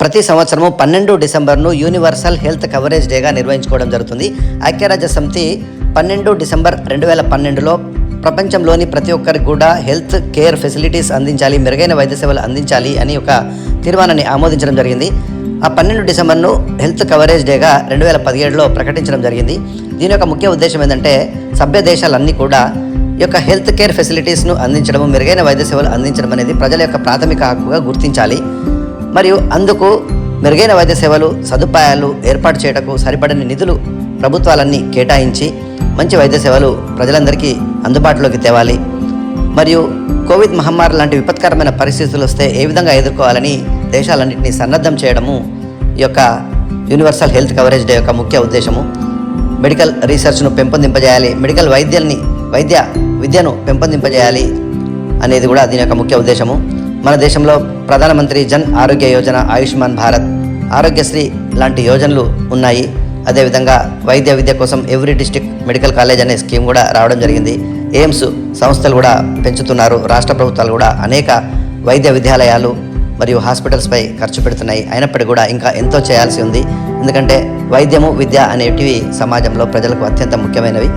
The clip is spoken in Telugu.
ప్రతి సంవత్సరము పన్నెండు డిసెంబర్ను యూనివర్సల్ హెల్త్ కవరేజ్ డేగా నిర్వహించుకోవడం జరుగుతుంది. ఐక్యరాజ్య సమితి పన్నెండు డిసెంబర్ రెండు వేల పన్నెండులో ప్రపంచంలోని ప్రతి ఒక్కరికి కూడా హెల్త్ కేర్ ఫెసిలిటీస్ అందించాలి మెరుగైన వైద్య సేవలు అందించాలి అని ఒక తీర్మానాన్ని ఆమోదించడం జరిగింది. ఆ పన్నెండు డిసెంబర్ను హెల్త్ కవరేజ్ డేగా రెండు వేల పదిహేడులో ప్రకటించడం జరిగింది. దీని యొక్క ముఖ్య ఉద్దేశం ఏంటంటే సభ్య దేశాలన్నీ కూడా ఈ యొక్క హెల్త్ కేర్ ఫెసిలిటీస్ను అందించడం మెరుగైన వైద్య సేవలు అందించడం అనేది ప్రజల యొక్క ప్రాథమిక హక్కుగా గుర్తించాలి. మరియు అందుకు మెరుగైన వైద్య సేవలు సదుపాయాలు ఏర్పాటు చేయటకు సరిపడని నిధులు ప్రభుత్వాలన్నీ కేటాయించి మంచి వైద్య సేవలు ప్రజలందరికీ అందుబాటులోకి తేవాలి. మరియు కోవిడ్ మహమ్మారి లాంటి విపత్కరమైన పరిస్థితులు వస్తే ఏ విధంగా ఎదుర్కోవాలని దేశాలన్నింటినీ సన్నద్ధం చేయడము ఈ యొక్క యూనివర్సల్ హెల్త్ కవరేజ్ డే యొక్క ముఖ్య ఉద్దేశము. మెడికల్ రీసెర్చ్ను పెంపొందింపజేయాలి మెడికల్ వైద్యాన్ని వైద్య విద్యను పెంపొందింపజేయాలి అనేది కూడా దీని యొక్క ముఖ్య ఉద్దేశము. మన దేశంలో ప్రధానమంత్రి జన్ ఆరోగ్య యోజన ఆయుష్మాన్ భారత్ ఆరోగ్యశ్రీ లాంటి యోజనలు ఉన్నాయి. అదేవిధంగా వైద్య విద్య కోసం ఎవ్రీ డిస్టిక్ మెడికల్ కాలేజ్ అనే స్కీమ్ కూడా రావడం జరిగింది. ఎయిమ్స్ సంస్థలు కూడా పెంచుతున్నారు. రాష్ట్ర ప్రభుత్వాలు కూడా అనేక వైద్య విద్యాలయాలు మరియు హాస్పిటల్స్పై ఖర్చు పెడుతున్నాయి. అయినప్పటికీ కూడా ఇంకా ఎంతో చేయాల్సి ఉంది. ఎందుకంటే వైద్యము విద్య అనేటివి సమాజంలో ప్రజలకు అత్యంత ముఖ్యమైనవి.